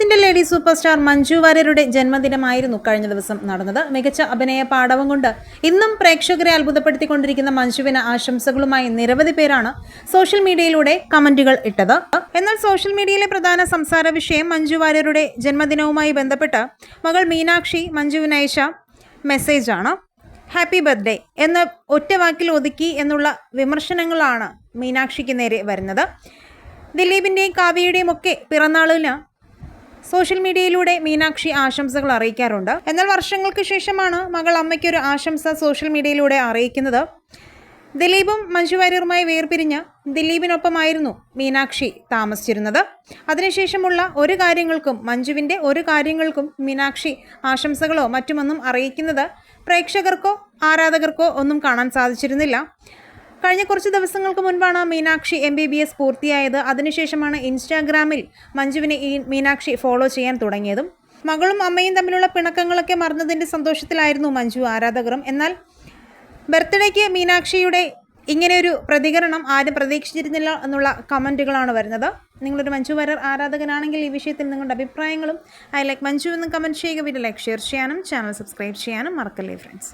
മലയാളത്തിന്റെ lady super star Manju വാര്യരുടെ ജന്മദിനമായിരുന്നു കഴിഞ്ഞ ദിവസം നടന്നത്. മികച്ച അഭിനയ പാടവം കൊണ്ട് ഇന്നും പ്രേക്ഷകരെ അത്ഭുതപ്പെടുത്തിക്കൊണ്ടിരിക്കുന്ന മഞ്ജുവിന് ആശംസകളുമായി നിരവധി പേരാണ് സോഷ്യൽ മീഡിയയിലൂടെ കമന്റുകൾ ഇട്ടത്. എന്നാൽ സോഷ്യൽ മീഡിയയിലെ പ്രധാന സംസാര വിഷയം മഞ്ജു വാര്യരുടെ ജന്മദിനവുമായി ബന്ധപ്പെട്ട് മകൾ മീനാക്ഷി മഞ്ജുവിനയച്ച മെസ്സേജാണ്. ഹാപ്പി ബർത്ത്ഡേ എന്ന ഒറ്റ വാക്കിൽ ഒതുക്കി എന്നുള്ള വിമർശനങ്ങളാണ് മീനാക്ഷിക്ക് നേരെ വരുന്നത്. ദിലീപിന്റെയും കാവ്യയുടെയും ഒക്കെ പിറന്നാളിന് സോഷ്യൽ മീഡിയയിലൂടെ മീനാക്ഷി ആശംസകൾ അറിയിക്കാറുണ്ട്. എന്നാൽ വർഷങ്ങൾക്ക് ശേഷമാണ് മകൾ അമ്മയ്ക്കൊരു ആശംസ സോഷ്യൽ മീഡിയയിലൂടെ അറിയിക്കുന്നത്. ദിലീപും മഞ്ജു വാര്യറുമായി വേർപിരിഞ്ഞ് ദിലീപിനൊപ്പമായിരുന്നു മീനാക്ഷി താമസിച്ചിരുന്നത്. അതിനുശേഷമുള്ള ഒരു കാര്യങ്ങൾക്കും മഞ്ജുവിന്റെ ഒരു കാര്യങ്ങൾക്കും മീനാക്ഷി ആശംസകളോ മറ്റുമൊന്നും അറിയിക്കുന്നത് പ്രേക്ഷകർക്കോ ആരാധകർക്കോ ഒന്നും കാണാൻ സാധിച്ചിരുന്നില്ല. കഴിഞ്ഞ കുറച്ച് ദിവസങ്ങൾക്ക് മുൻപാണ് Meenakshi M B B S പൂർത്തിയായത്. അതിനുശേഷമാണ് ഇൻസ്റ്റാഗ്രാമിൽ മഞ്ജുവിനെ ഈ മീനാക്ഷി ഫോളോ ചെയ്യാൻ തുടങ്ങിയതും മകളും അമ്മയും തമ്മിലുള്ള പിണക്കങ്ങളൊക്കെ മറന്നതിന്റെ സന്തോഷത്തിലായിരുന്നു മഞ്ജു ആരാധകരും. എന്നാൽ ബർത്ത്ഡേക്ക് മീനാക്ഷിയുടെ ഇങ്ങനെയൊരു പ്രതികരണം ആരും പ്രതീക്ഷിച്ചിരുന്നില്ല എന്നുള്ള കമന്റുകളാണ് വരുന്നത്. നിങ്ങളൊരു മഞ്ജു വരർ ആരാധകനാണെങ്കിൽ ഈ വിഷയത്തിൽ നിങ്ങളുടെ അഭിപ്രായങ്ങളും ഐ ലൈക്ക് മഞ്ജു എന്ന് കമന്റ് ചെയ്യുക. വീഡിയോ ലൈക്ക് ഷെയർ ചെയ്യാനും ചാനൽ സബ്സ്ക്രൈബ് ചെയ്യാനും മറക്കല്ലേ ഫ്രണ്ട്സ്